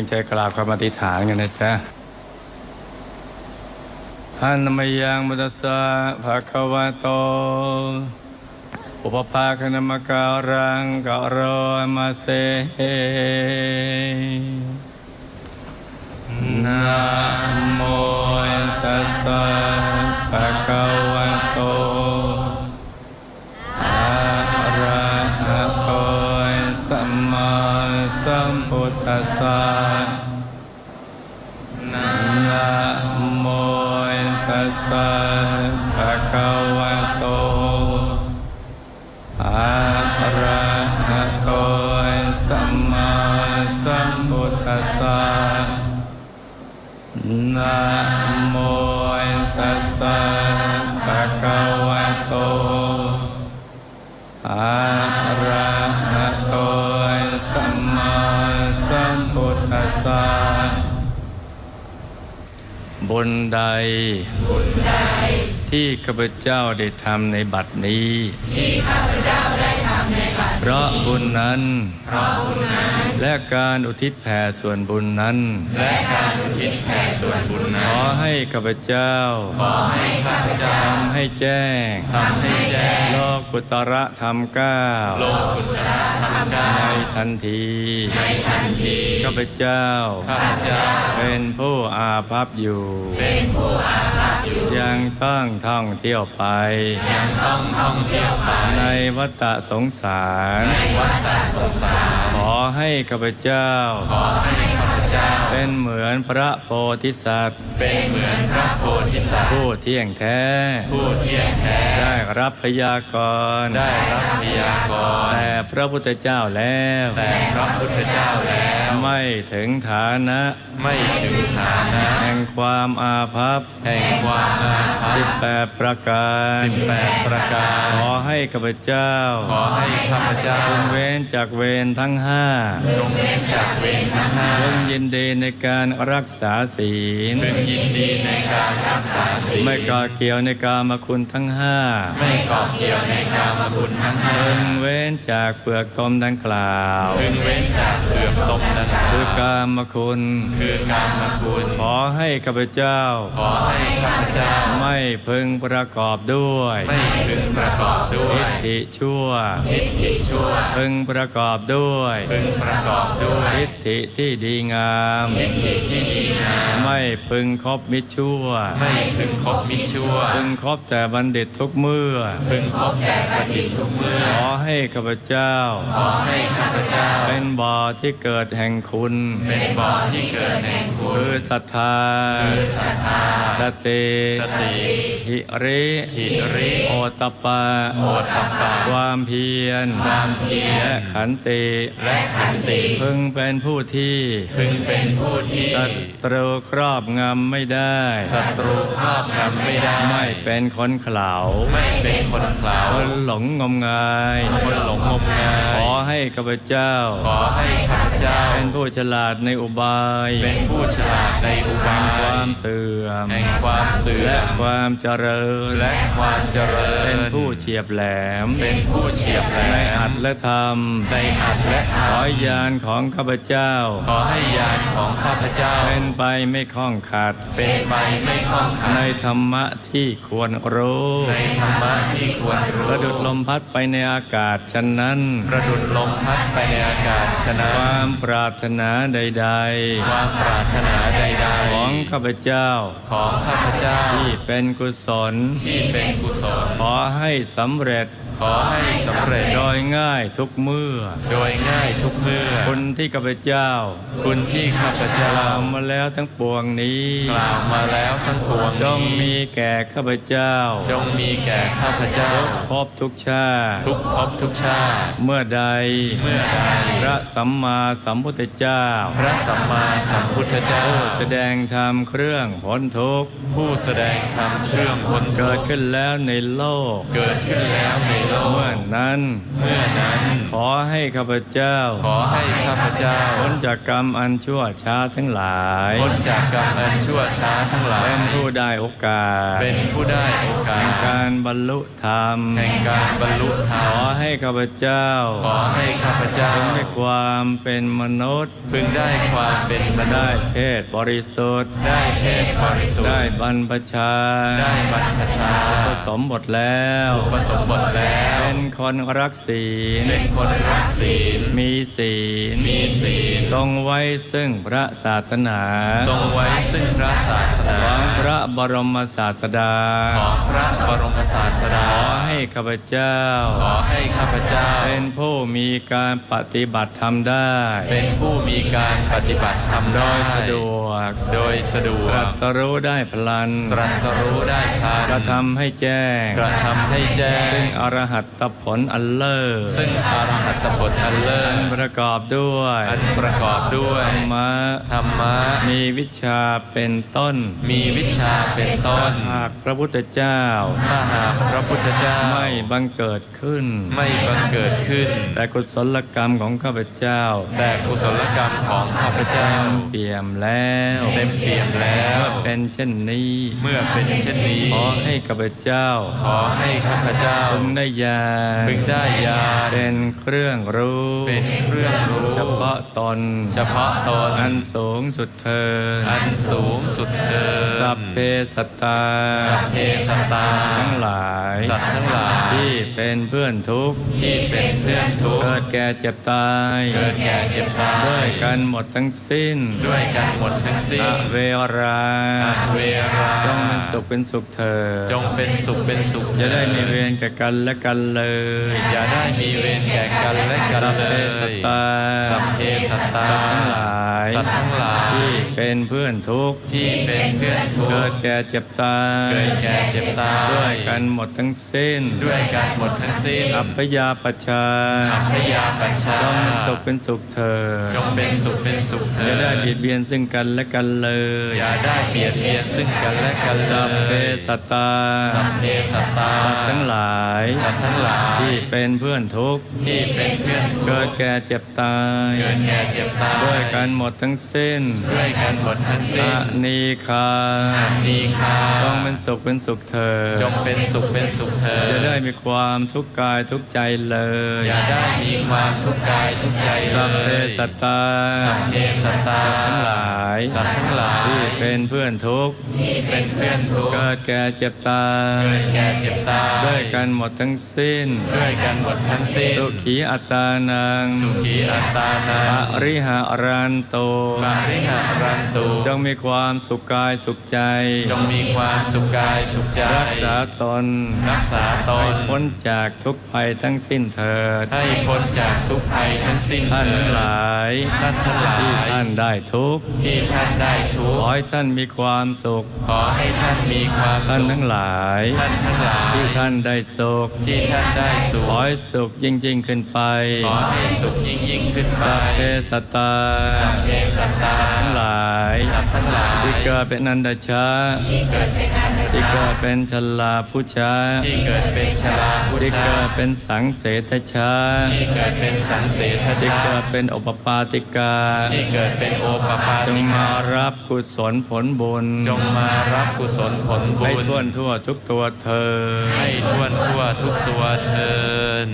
ตั้งใจกราบคำอธิษฐานกันนะจ๊ะอันมยังมุตสสะภะคะวะโต อุปภาคณมการังกะโรมาเซนะโมตัสสะ สสะภะคะวะโตอะระหะโตสัมมาสัมพุทธัสสะนะ บุญใด ที่ข้าพเจ้าได้ทำในบัดนี้เพราะบุญนั้น และการอุทิศแผ่ส่วนบุญนั้น และการอุทิศแผ่ส่วนบุญขนั้นอให้ข้าพเจ้าขอให้ข้าพเจ้าทำให้แจ้งทำให้แจ้งโล กุตระธรรมเก้าโลกุตระธรรมกาในยทันทีในทันทีข้าพเจ้าข้าพเจ้า เป็นผู้อาภัพอยู่ เป็นผู้อาภัพอยู่ ยังต้องท่องเที่ยวไป ยังต้องท่องเที่ยวไป ในวัฏสงสาร ในวัฏสงสาร ขอให้ข้าพเจ้า ขอให้ข้าพ เจ้า เป็นเหมือนพระโพธิสัตว์ เป็นเหมือนพระโพธิสัตว์ ผู้เที่ยงแท้ ผู้เที่ยงแท้ ได้รับพยากรณ์ได้รับพยากรณ์แต่พระพุทธเจ้าแล้ว แต่พระพุทธเจ้าแล้ว ไม่ถึงฐานะ ไม่ถึงฐานะ แห่งความอาภัพ แห่งความอาภัพสิบแปดประการสิบแปดประการ ขอให้ข้าพเจ้า ขอให้ข้าพเจ้าจงเว้นจากเวรทั้งห้าจงเว้นจากเวรทั้งห้าจงยินดีในการรักษาศีลพึงยินดีในการรักษาศีล ไม่ก่อเกี่ยวในการมคุณทั้งห้า ไม่เกาะเกี่ยวในกามคุณทั้งห้าพึงเว้นจากเปลือกตมดังกล่าวพึงเว้นจากเปลือกตมดังกล่าว คือกามคุณ คือกามคุณ ขอให้ข้าพเจ้า ขอให้ข้าพเจ้า ไม่พึงประกอบด้วย ไม่พึงประกอบด้วทิยฏฐิชั่ว ทิฏฐิชั่ว พึงประกอบด้วย พึงประกอบด้วยทิฏฐิที่ดีงามทิฏฐิที่ดีงามไม่พึงคบมิตรชั่ว ไม่พึงคบมิตรชั่ว พึงคบแต่บัณฑิตทุกเมื่อ พึงคบแต่บัณฑิตทุกเมื่อ ขอให้ข้าพเจ้า ขอให้ข้าพเจ้า เป็นบ่อที่เกิดแห่งคุณ เป็นบ่อที่เกิดแห่งคุณคือศรัทธาคือศรัทธาสติสติหิริหิริโอตตปปะโอตตัปปะ ความเพียรความเพียรและขันติและขันติ พึงเป็นผู้ที่พึงเป็นผู้ที่ศัตรูครอบงำไม่ได้ศัตรูครอบงำไม่ได้ ไม่เป็นคนเขลาไม่เป็นคนเขลาคนหลงงมงายคนหลงงมงายขอให้ข้าพเจ้า ขอให้ข้าพเจ้า เป็นผู้ฉลาดในอุบาย เป็นผู้ฉลาดในอุแห่บาง ควายมเสื่อมแห่งความเสื่อและมความเจริญและความเจริญเป็นผู้เฉียบแหลมเป็นผู้เฉียบแหลในอัมตและธรรมในอัตและธรขรอมญาณของข้าพเจ้า ขอให้ญาณของข้าพเจ้า เป็นไปไม่คล้องขัด เป็นไปไม่คล่องขัดในธรรมะที่ควรรู้ในธรรมะที่ควรรู้ประดุดลมพัดไปในอากาศฉะนั้น ประดุดลมพัดไปในอากาศฉะนั้นความปรารถนาใดความปรารถนาใดๆของข้าพเจ้าๆของข้าพเจ้าที่เป็นกุศลที่เป็นกุศล ขอให้สำเร็จ ขอให้สำเร็จโดยง่ายทุกเมื่อ โดยง่ายทุกเมื่อ คุณที่ข้าพเจ้า คุณที่ข้าพเจ้าทำมาแล้วทั้งปวงนี้กล่าวมาแล้วทั้งปวงจงนี้มีแก่ข้าพเจ้า จงมีแก่ข้าพเจ้าพบทุกชาติทุกภพทุกชาติเมื่อใดเมื่อใดพระสัมมาสัมพุทธเจ้า พระสัมมาสัมพุทธเจ้า แสดงธรรมเครื่องพ้นทุกข์ผู้แสดงธรรมเครื่องพ้นทุเกิกดข์ขึ้นแล้วในโลกเกิดขึ้นแล้วในโลก เมื่อนั้น เมื่อนั้น ขอให้ข้าพเจ้า ขอให้ข้าพเจ้าพ้นจากกรรมอันชั่วช้าทั้งหลายพ้นจากกรรมอันชั่วช้าทั้งหลาย เป็นผู้ได้โอกาส เป็นผู้ได้โอกาแห่งสการบรรลุธรรม แห่งการบรรลุธรรขอมให้ข้าพเจ้า ขอให้ข้าพเจ้าพึงได้ความเป็นมนุษย์ พึงได้ความเป็นมนุได้ษย์เพศบริสุทธิ์ ได้เพศบริสุทได้ธิ์บรรพชา ได้บรรพชาผสมบทแล้วผสมบทแล้วเป็นคนรักศีล เป็นคนรักศีล มีศีล มีศีล ทรงไว้ซึ่งพระศาสนา ทรงไว้ซึ่งพระศาสขนาองพระบรมศาสดา ของพระบรมศาสดา ขอให้ข้าพเจ้า ขอให้ข้าพเจ้า เป็นผู้มีการปฏิบัติธรรมได้ เป็นผู้มีการปฏิบัติธรรมโดได้ยสะดวก โดยสะดวตรักสรู้ได้พลัน ตรัสรู้ได้พลัน กระทำให้แจ้ง กระทำให้แจ้ซึ่งงอรหัตผลอันเลิศซึ่งอรหัตผลอันเลิศประกอบด้วยอันประกอบด้วยธรรมะธรรมะมีวิชาเป็นต้น มีวิชาเป็นต้นหากพระพุทธเจ้าถ้าหากพระพุทธเจ้าไม่บังเกิดขึ้น ไม่บังเกิดขึ้น แต่กุศลกรรมของข้าพเจ้า แต่กุศลกรรมของข้าพเจ้าเปี่ยมแล้วเต็มเปี่ยมแล้วเป็นเช่นนี้ เมื่อเป็นเช่นนี้ขอให้ข้าพเจ้า ขอให้ข้าพเจ้าพึงได้ยาพึงได้ญาณเป็นเครื่องรู้เป็นเครื่องรู้เฉพาะตนเฉพาะตนอันสูงสุดเธอญอันสูงสุดเดิสัพมเพสัตตาสัพเพสัตตาทั้งหลายสัตว์ทั้งหลายที่เป็นเพื่อนทุกข์ที่เป็นเพื่อนทุกข์เกิดแก่เจ็บตายเกิดแก่เจ็บตายด้วยกันหมดทั้งสิ้น ด้วยกันหมดทั้งสิ้อนเวราอเวราจงเป็นสุขเป็นสุขเธอญจงเป็นสุขเป็นสุขจะได้มีเวรแก่กันและกันเลย อย่าได้มีเวรแก่กันและกันสัพเลเพยสัตตาสัพเพสัตตาทั้งหลายสัตว์ทั้งหลาย ที่เป็นเพื่อนทุกข์ที่เป็นเพื่อนทุกเกิดข์แก่เจ็บตายเกิดแก่เจ็บตายด้วยกันหมดทั้งสิ้นด้วยกันหมดทั้งสิ้นอัพยาปชชาอัพยาปัชชาจงเป็นสุขเป็นสุขเธอญจงเป็นสุขเป็นสุขเถิจะดได้เบียดเบียนซึ่งกันและกันเลยอย่าได้เบียดเบียนซึ่งกันและกันเลสัพเพยสัตตาสัพเพสัตตาสัตว์ทั้งหลายสัตว์ทั้งหลายที่เป็นเพื่อนทุกข์ที่เป็นเพื่อนทุกข์เกิดแก่เจ็บตายเกิดแก่เจ็บตายด้วยกันหมดทั้งสิ้นด้วยกันหมดทั้งอสิ้นนีคามีคาจงเป็นสุขเป็นสุขเธอญจงเป็นสุขเป็นสุขเถิดจะได้มีความทุกข์กายทุกข์ใจเลยอย่าได้มีความทุกข์กายทุกข์ใจเลสัพเพยสัตตาสัพเพสัตตาทั้งหลายสัตว์ทั้งหลายที่เป็นเพื่อนทุกข์ที่เป็นเพื่อนทุกข์เกิดแก่เจ็บตายเกิดแก่เจ็บตายด้วย กันหมดทั้งสิ้น ด้วยกันหมดทั้งสิ้น สุขีอัตตานัง สุขีอัตตานาปริหารันโตปาริหารันตุจงมีความสุขกายสุขใจ จงมีความสุขกายสุขใจ รักษาตน รักษาตให้นพ้นจากทุกภัยทั้งสิ้นเถิด ให้พ้นจากทุกภัยทั้งสิ้นท่านทั้งหลาย ท่านทั้งหลาย ที่ท่านได้ทุกข์ที่ท่านได้ทุขกอข์ให้ท่านมีความสุข ขอให้ท่านมีความท่านสุขทั้งหลาย ท่านทั้งหลาย ที่ท่านได้สุขที่ท่านได้สุขขอให้สุขยิ่งยิ่งขึ้นไปขอให้สุขยิ่งยิ่งขึ้นไปสัพเพสัตตาสัพเพสัตตาทั้งหลายสัตว์ทั้งหลายที่เกิดเป็นนันดชาที่เกิดเป็นอัน ที่ชาเกิดเป็นชลาผู้ชาที่เกิดเป็นชราพุทที่ธาเกิดเป็นสังเสทชาที่เกิดเป็นสังเสทที่ชาเกิดเป็นอุปปาติกาที่เกิดเป็นโอปปาจงติมาการรับกุศลผลบุญ จงมารับกุศลผลบุให้ญท่วนทั่วทุกตัวเธอญให้ท่วนทั่วทุกตัวเทิน